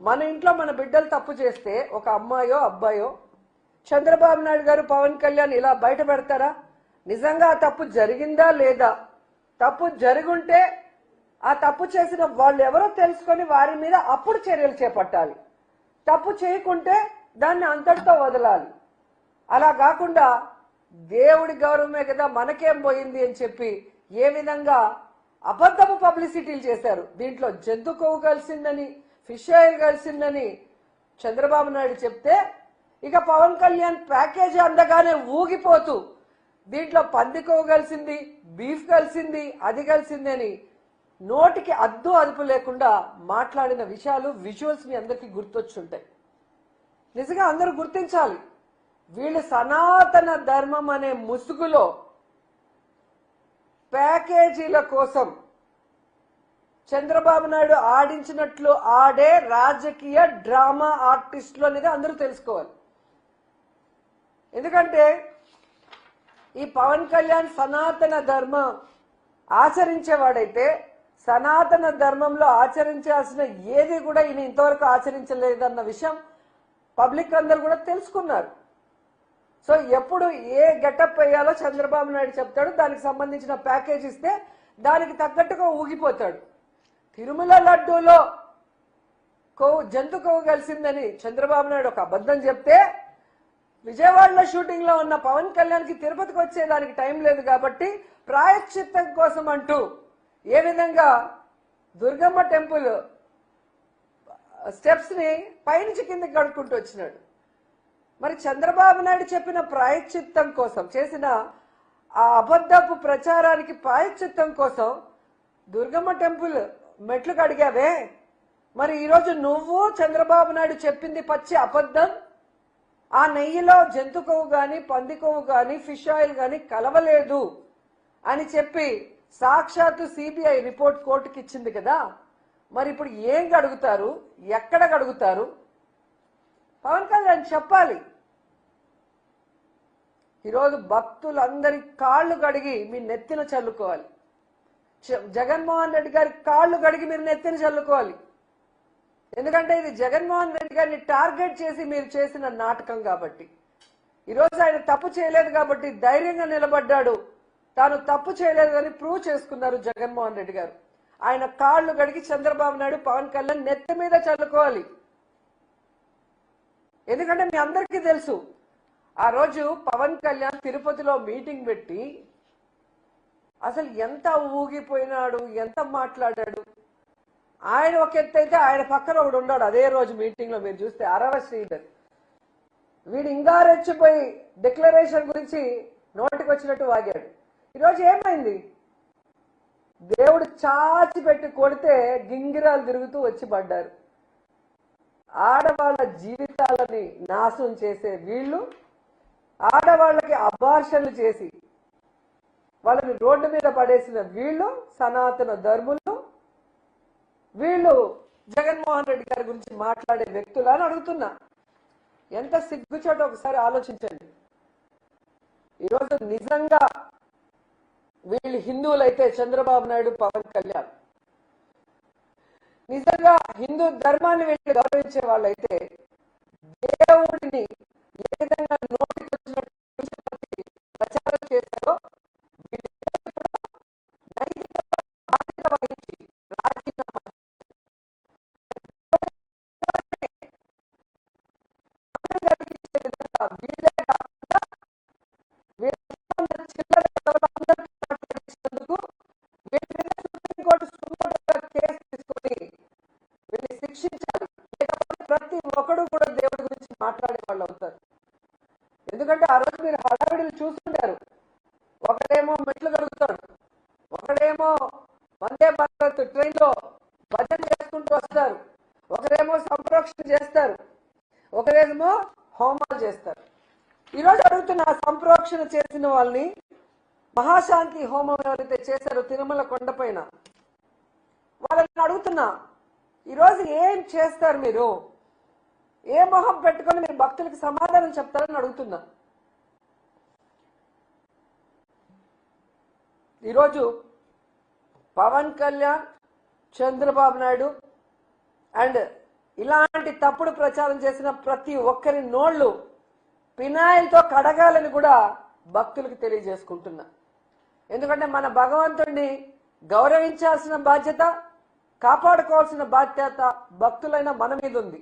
మన ఇంట్లో మన బిడ్డలు తప్పు చేస్తే ఒక అమ్మాయో అబ్బాయో చంద్రబాబు నాయుడు గారు పవన్ కళ్యాణ్ ఇలా బయట పెడతారా? నిజంగా ఆ తప్పు జరిగిందా లేదా? తప్పు జరుగుంటే ఆ తప్పు చేసిన వాళ్ళు ఎవరో తెలుసుకొని వారి మీద అప్పుడు చర్యలు చేపట్టాలి. తప్పు చేయకుంటే దాన్ని అంతటితో వదలాలి. అలా కాకుండా దేవుడి గౌరవమే కదా మనకేం పోయింది అని చెప్పి ఏ విధంగా అబద్ధపు పబ్లిసిటీలు చేశారు. దీంట్లో జంతు కొవ్వు కలిసిందని ఫిష్ ఆయిల్ కలిసిందని చంద్రబాబు నాయుడు చెప్తే ఇక పవన్ కళ్యాణ్ ప్యాకేజీ అందగానే ఊగిపోతూ దీంట్లో పంది కలిసింది బీఫ్ కలిసింది అది కలిసింది అని నోటికి అద్దు అదుపు లేకుండా మాట్లాడిన విషయాలు విజువల్స్ మీ అందరికీ గుర్తొచ్చుంటాయి. నిజంగా అందరూ గుర్తించాలి. వీళ్ళు సనాతన ధర్మం అనే ముసుగులో ప్యాకేజీల కోసం చంద్రబాబు నాయుడు ఆడించినట్లు ఆడే రాజకీయ డ్రామా ఆర్టిస్టులు అనేది అందరూ తెలుసుకోవాలి. ఎందుకంటే ఈ పవన్ కళ్యాణ్ సనాతన ధర్మం ఆచరించేవాడైతే సనాతన ధర్మంలో ఆచరించాల్సిన ఏది కూడా ఈయన ఇంతవరకు ఆచరించలేదన్న విషయం పబ్లిక్ అందరు కూడా తెలుసుకున్నారు. సో ఎప్పుడు ఏ గెటప్ వేయాలో చంద్రబాబు నాయుడు చెప్తాడు దానికి సంబంధించిన ప్యాకేజ్ ఇస్తే దానికి తగ్గట్టుగా ఊగిపోతాడు. తిరుమల లడ్డూలో కొవ్వు జంతు కొవ్వు కలిసిందని చంద్రబాబు నాయుడు ఒక అబద్ధం చెప్తే విజయవాడలో షూటింగ్లో ఉన్న పవన్ కళ్యాణ్కి తిరుపతికి వచ్చేదానికి టైం లేదు కాబట్టి ప్రాయశ్చిత్తం కోసం అంటూ ఏ విధంగా దుర్గమ్మ టెంపుల్ స్టెప్స్ని పైనుంచి కిందకి కడుక్కుంటూ వచ్చినాడు. మరి చంద్రబాబు నాయుడు చెప్పిన ప్రాయశ్చిత్తం కోసం చేసిన ఆ అబద్ధపు ప్రచారానికి ప్రాయశ్చిత్తం కోసం దుర్గమ్మ టెంపుల్ మెట్లు కడిగావే? మరి ఈరోజు నువ్వు చంద్రబాబు నాయుడు చెప్పింది పచ్చి అబద్ధం? ఆ నెయ్యిలో జంతు కొవ్వు కానీ పంది కొవ్వు కానీ ఫిష్ ఆయిల్ కానీ కలవలేదు అని చెప్పి సాక్షాత్తు సిబిఐ రిపోర్ట్ కోర్టుకి ఇచ్చింది కదా? మరి ఇప్పుడు ఏం గడుగుతారు ఎక్కడ గడుగుతారు పవన్ కళ్యాణ్ చెప్పాలి. ఈరోజు భక్తులందరి కాళ్ళు కడిగి మీ నెత్తిన చల్లుకోవాలి. జగన్మోహన్ రెడ్డి గారి కాళ్ళు కడిగి మీరు నెత్తిని చల్లుకోవాలి. ఎందుకంటే ఇది జగన్మోహన్ రెడ్డి గారిని టార్గెట్ చేసి మీరు చేసిన నాటకం కాబట్టి. ఈరోజు ఆయన తప్పు చేయలేదు కాబట్టి ధైర్యంగా నిలబడ్డాడు. తాను తప్పు చేయలేదు అని ప్రూవ్ చేసుకున్నారు జగన్మోహన్ రెడ్డి గారు. ఆయన కాళ్ళు కడిగి చంద్రబాబు నాయుడు పవన్ కళ్యాణ్ నెత్తి మీద చల్లుకోవాలి. ఎందుకంటే మీ అందరికీ తెలుసు ఆ రోజు పవన్ కళ్యాణ్ తిరుపతిలో మీటింగ్ పెట్టి అసలు ఎంత ఊగిపోయినాడు ఎంత మాట్లాడాడు? ఆయన ఒక ఎత్తు అయితే ఆయన పక్కన ఒకడు ఉన్నాడు అదే రోజు మీటింగ్లో మీరు చూస్తే అరవ శ్రీధర్. వీడు ఇంకా రెచ్చిపోయి డిక్లరేషన్ గురించి నోటికి వచ్చినట్టు వాగాడు. ఈరోజు ఏమైంది? దేవుడు చాచి పెట్టి కొడితే గింగిరాలు తిరుగుతూ వచ్చి పడ్డారు. ఆడవాళ్ళ జీవితాలని నాశనం చేసే వీళ్ళు ఆడవాళ్ళకి అబార్షన్లు చేసి వాళ్ళని రోడ్డు మీద పడేసిన వీళ్ళు సనాతన ధర్ములు వీళ్ళు జగన్మోహన్ రెడ్డి గారి గురించి మాట్లాడే వ్యక్తులు అని అడుగుతున్నా. ఎంత సిగ్గుచోట ఒకసారి ఆలోచించండి. ఈరోజు నిజంగా వీళ్ళు హిందువులైతే చంద్రబాబు నాయుడు పవన్ కళ్యాణ్. నిజంగా హిందూ ధర్మాన్ని వీళ్ళు గౌరవించే వాళ్ళైతే దేవుడిని ఏ విధంగా నోటికి వచ్చినట్టు ప్రచారం చేశారో మాట్లాడే వాళ్ళు అవుతారు ఎందుకంటే ఆ రోజు మీరు హడావిడిలు చూస్తుంటారు ఒకడేమో మెట్లు కడుగుతాడు. ఒకడేమో వందే భారత్ ట్రైన్లో భజన చేసుకుంటూ వస్తారు. ఒకరేమో సంప్రోక్షణ చేస్తారు. ఒకరేమో హోమాలు చేస్తారు. ఈరోజు అడుగుతున్న సంప్రోక్షణ చేసిన వాళ్ళని మహాశాంతి హోమం ఎవరైతే చేశారో తిరుమల కొండపైన వాళ్ళని అడుగుతున్నా ఈరోజు ఏం చేస్తారు మీరు? ఏ మొహం పెట్టుకొని మీరు భక్తులకి సమాధానం చెప్తారని అడుగుతున్నా. ఈరోజు పవన్ కళ్యాణ్ చంద్రబాబు నాయుడు అండ్ ఇలాంటి తప్పుడు ప్రచారం చేసిన ప్రతి ఒక్కరి నోళ్ళు పినాయిల్తో కడగాలని కూడా భక్తులకు తెలియజేసుకుంటున్నా. ఎందుకంటే మన భగవంతుడిని గౌరవించాల్సిన బాధ్యత కాపాడుకోవాల్సిన బాధ్యత భక్తులైన మన మీద ఉంది.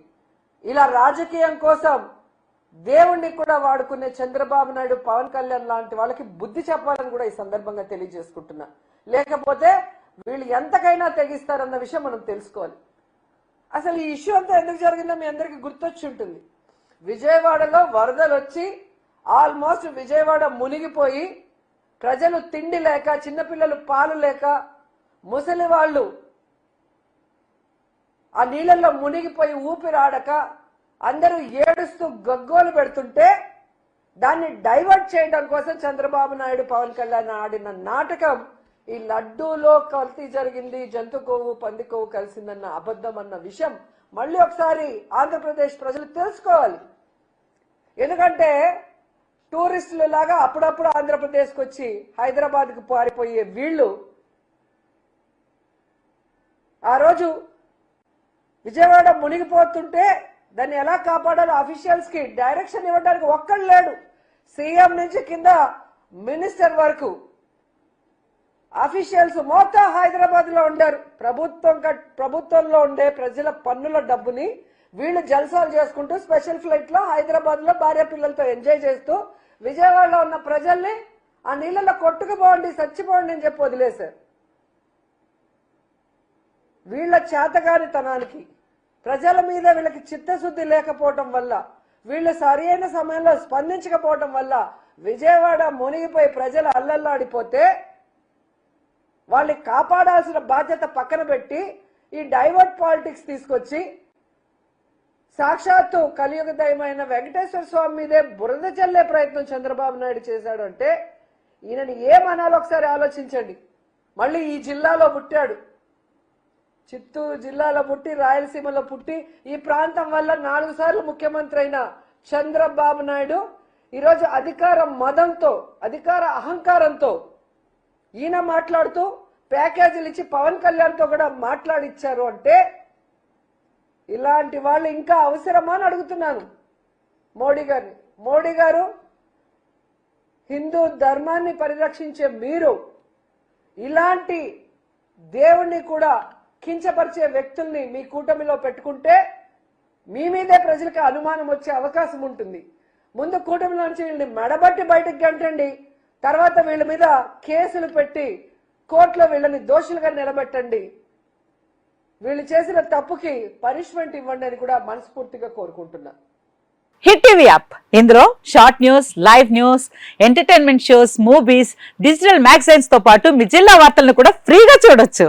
ఇలా రాజకీయం కోసం దేవుణ్ణి కూడా వాడుకునే చంద్రబాబు నాయుడు పవన్ కళ్యాణ్ లాంటి వాళ్ళకి బుద్ధి చెప్పాలని కూడా ఈ సందర్భంగా తెలియజేసుకుంటున్నా. లేకపోతే వీళ్ళు ఎంతకైనా తెగిస్తారన్న విషయం మనం తెలుసుకోవాలి. అసలు ఈ ఇష్యూ అంతా ఎందుకు జరిగిందో మీ అందరికీ గుర్తొచ్చి ఉంటుంది. విజయవాడలో వరదలు వచ్చి ఆల్మోస్ట్ విజయవాడ మునిగిపోయి ప్రజలు తిండి లేక చిన్నపిల్లలు పాలు లేక ముసలి వాళ్ళు ఆ నీళ్ళల్లో మునిగిపోయి ఊపిరాడక అందరూ ఏడుస్తూ గగ్గోలు పెడుతుంటే దాన్ని డైవర్ట్ చేయడం కోసం చంద్రబాబు నాయుడు పవన్ కళ్యాణ్ ఆడిన నాటకం ఈ లడ్డూలో కల్తీ జరిగింది జంతు కొవ్వు పంది కొవ్వు కలిసిందన్న అబద్ధం అన్న విషయం మళ్ళీ ఒకసారి ఆంధ్రప్రదేశ్ ప్రజలు తెలుసుకోవాలి. ఎందుకంటే టూరిస్టులు లాగా అప్పుడప్పుడు ఆంధ్రప్రదేశ్కి వచ్చి హైదరాబాద్కు పారిపోయే వీళ్ళు ఆ రోజు విజయవాడ మునిగిపోతుంటే దాన్ని ఎలా కాపాడాలో అఫీషియల్స్కి డైరెక్షన్ ఇవ్వడానికి ఒక్కడు లేడు. సీఎం నుంచి కింద మినిస్టర్ వరకు అఫీషియల్స్ మొత్తం హైదరాబాద్లో ఉండారు. ప్రభుత్వం ప్రభుత్వంలో ఉండే ప్రజల పన్నుల డబ్బుని వీళ్ళు జల్సాలు చేసుకుంటూ స్పెషల్ ఫ్లైట్లో హైదరాబాద్లో భార్య పిల్లలతో ఎంజాయ్ చేస్తూ విజయవాడలో ఉన్న ప్రజల్ని ఆ నీళ్ళలో కొట్టుకుపోండి చచ్చిపోండి అని చెప్పి వదిలేశారు. వీళ్ళ చేతగానితనానికి ప్రజల మీద వీళ్ళకి చిత్తశుద్ధి లేకపోవటం వల్ల వీళ్ళు సరైన సమయంలో స్పందించకపోవటం వల్ల విజయవాడ మునిగిపోయి ప్రజలు అల్లల్లాడిపోతే వాళ్ళని కాపాడాల్సిన బాధ్యత పక్కన పెట్టి ఈ డైవర్ట్ పాలిటిక్స్ తీసుకొచ్చి సాక్షాత్తు కలియుగ దయమైన వెంకటేశ్వర స్వామి మీదే బురద చల్లే ప్రయత్నం చంద్రబాబు నాయుడు చేశాడు అంటే ఈయనని ఏమనాలో ఒకసారి ఆలోచించండి. మళ్ళీ ఈ జిల్లాలో పుట్టాడు. చిత్తూరు జిల్లాలో పుట్టి రాయలసీమలో పుట్టి ఈ ప్రాంతం వల్ల నాలుగు సార్లు ముఖ్యమంత్రి అయిన చంద్రబాబు నాయుడు ఈరోజు అధికార మదంతో అధికార అహంకారంతో ఈయన మాట్లాడుతూ ప్యాకేజీలు ఇచ్చి పవన్ కళ్యాణ్తో కూడా మాట్లాడిచ్చారు అంటే ఇలాంటి వాళ్ళు ఇంకా అవసరమా అని అడుగుతున్నాను మోడీ గారిని. మోడీ గారు హిందూ ధర్మాన్ని పరిరక్షించే మీరు ఇలాంటి దేవుణ్ణి కూడా కించపరిచే వ్యక్తుల్ని మీ కూటమిలో పెట్టుకుంటే మీ మీదే ప్రజలకు అనుమానం వచ్చే అవకాశం ఉంటుంది. ముందు కూటమిలో నుంచి వీళ్ళని మెడబట్టి బయటకు గంటండి. తర్వాత వీళ్ళ మీద కేసులు పెట్టి కోర్టులో వీళ్ళని దోషులుగా నిలబెట్టండి. వీళ్ళు చేసిన తప్పుకి పనిష్మెంట్ ఇవ్వండి అని కూడా మనస్ఫూర్తిగా కోరుకుంటున్నా. Hit TV app. ఇందులో short news live news entertainment shows movies digital మ్యాగజైన్స్తో పాటు మీ జిల్లా వార్తలను కూడా ఫ్రీగా చూడొచ్చు.